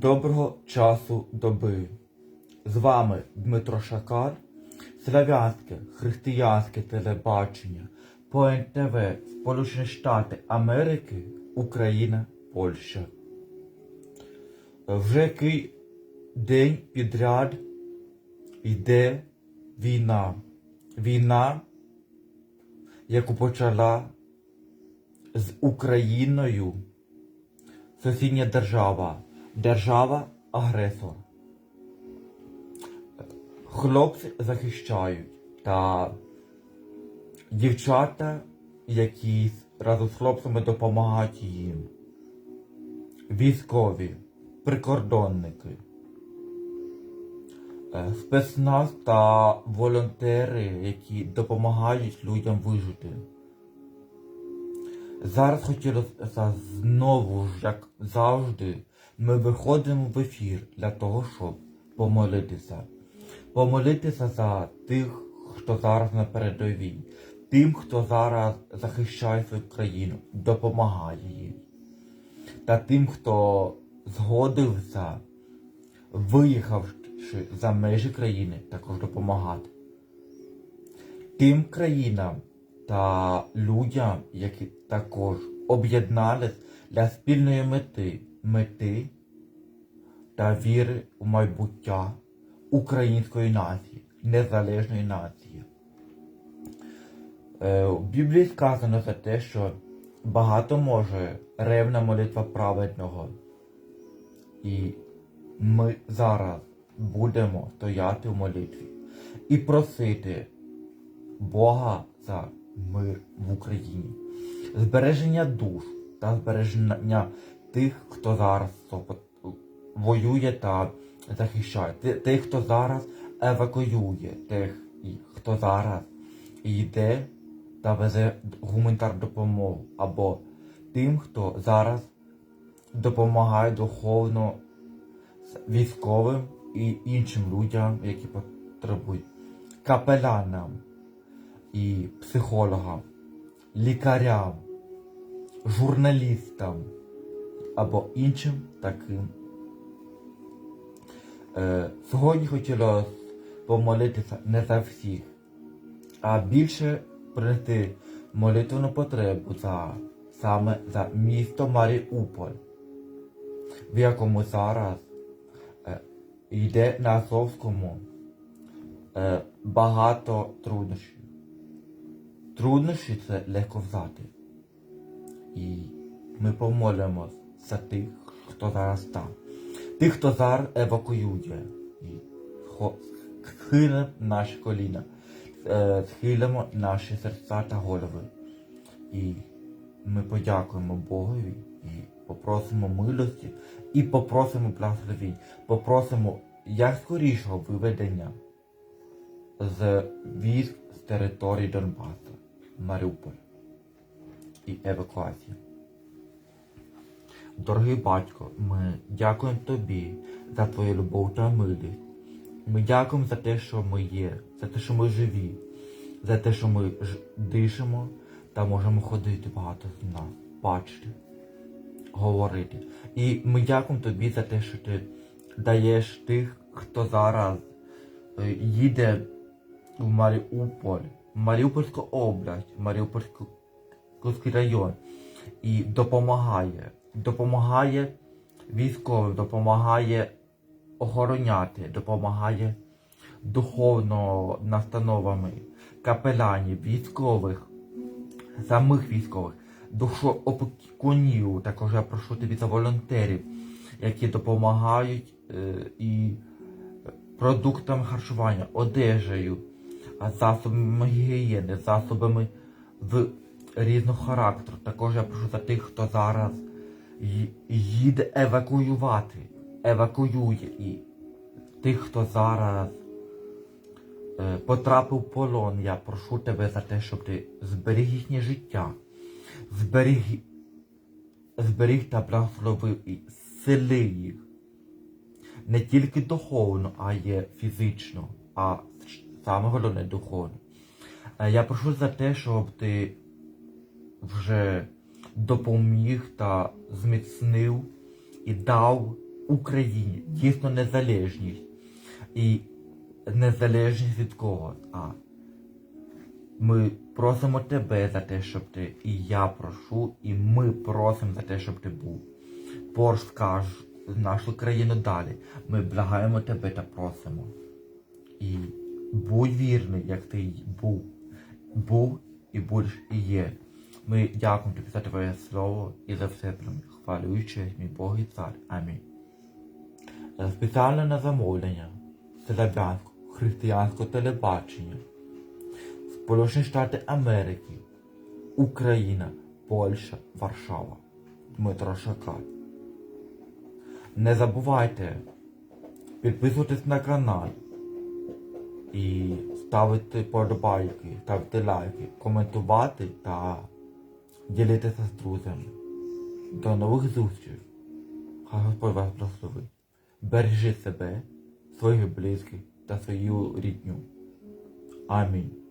Доброго часу доби. З вами Дмитро Шакар, Славянське християнське телебачення по НТВ Сполучені Штати Америки, Україна, Польща. Вже який день підряд йде війна. Війна, яку почала з Україною сусідня держава, держава-агресор. Хлопці захищають та дівчата, які разом з хлопцями допомагають їм. Військові, прикордонники, е, спецназ та волонтери, які допомагають людям вижити. Зараз хотілося знову ж, як завжди, ми виходимо в ефір для того, щоб помолитися. Помолитися за тих, хто зараз на передовій, тим, хто зараз захищає свою країну, допомагає їй. Та тим, хто згодився, виїхавши за межі країни, також допомагати. Тим країнам та людям, які також об'єднались для спільної мети, мети та віри у майбуття української нації, незалежної нації. Е, У Біблії сказано за те, що багато може ревна молитва праведного. І ми зараз будемо стояти в молитві і просити Бога за мир в Україні, збереження душ та збереження тих, хто зараз воює та захищає, тих, хто зараз евакуює, тих, хто зараз йде та везе гуманітарну допомогу, або тим, хто зараз допомагає духовно військовим і іншим людям, які потребують, капеланам і психологам, лікарям, журналістам або іншим таким. Е, сьогодні хотілося помолитися не за всіх, а більше принести молитвену потребу за саме за місто Маріуполь, в якому зараз е, йде на Азовському е, багато труднощів. Труднощі це легко взяти. І ми помолимось за тих, хто зараз там. Тих, хто зараз евакуює. І схилимо наші коліна, е, схилимо наші серця та голови. І ми подякуємо Богові і попросимо милості, і попросимо благословінь, попросимо як скорішого виведення з військ з території Донбасу, Маріуполь і евакуації. Дорогий батько, ми дякуємо тобі за твою любов та милість. Ми дякуємо за те, що ми є, за те, що ми живі, за те, що ми дишимо та можемо ходити багато з нас, бачити, говорити. І ми дякуємо тобі за те, що ти даєш тих, хто зараз е, їде в Маріуполь, Маріупольську область, Маріупольський район і допомагає. Допомагає військовим, допомагає охороняти, допомагає духовно настановами капеланів, військових, самих військових, душоопікунів, також я прошу тобі за волонтерів, які допомагають е, і продуктами харчування, одежею, засобами гігієни, засобами з різного характеру. Також я прошу за тих, хто зараз їде евакуювати, евакуює і тих, хто зараз е, потрапив в полон, я прошу тебе за те, щоб ти зберіг їхнє життя, зберіг, зберіг та благословив і сили їх. Не тільки духовно, а й фізично, а саме головне духовно. Е, Я прошу за те, щоб ти вже допоміг та зміцнив і дав Україні дійсно незалежність. І незалежність від кого? А ми просимо тебе за те, щоб ти, і я прошу, і ми просимо за те, щоб ти був. Поруч скаж нашу країну далі. Ми благаємо тебе та просимо. І будь вірний, як ти був. Був і будеш і є. Ми дякуємо тобі за твоє слово і за все. Хвалюючи, мій Бог і цар. Амінь. Спеціально на замовлення Славянського християнського телебачення. Сполучені Штати Америки, Україна, Польща, Варшава. Дмитро Шакаль. Не забувайте підписуватись на канал і ставити подобайки, ставити лайки, коментувати та ділитися з друзями. До нових зустрічей. Хай Господь вас благословить. Бережи себе, своїх близьких та свою рідню. Амінь.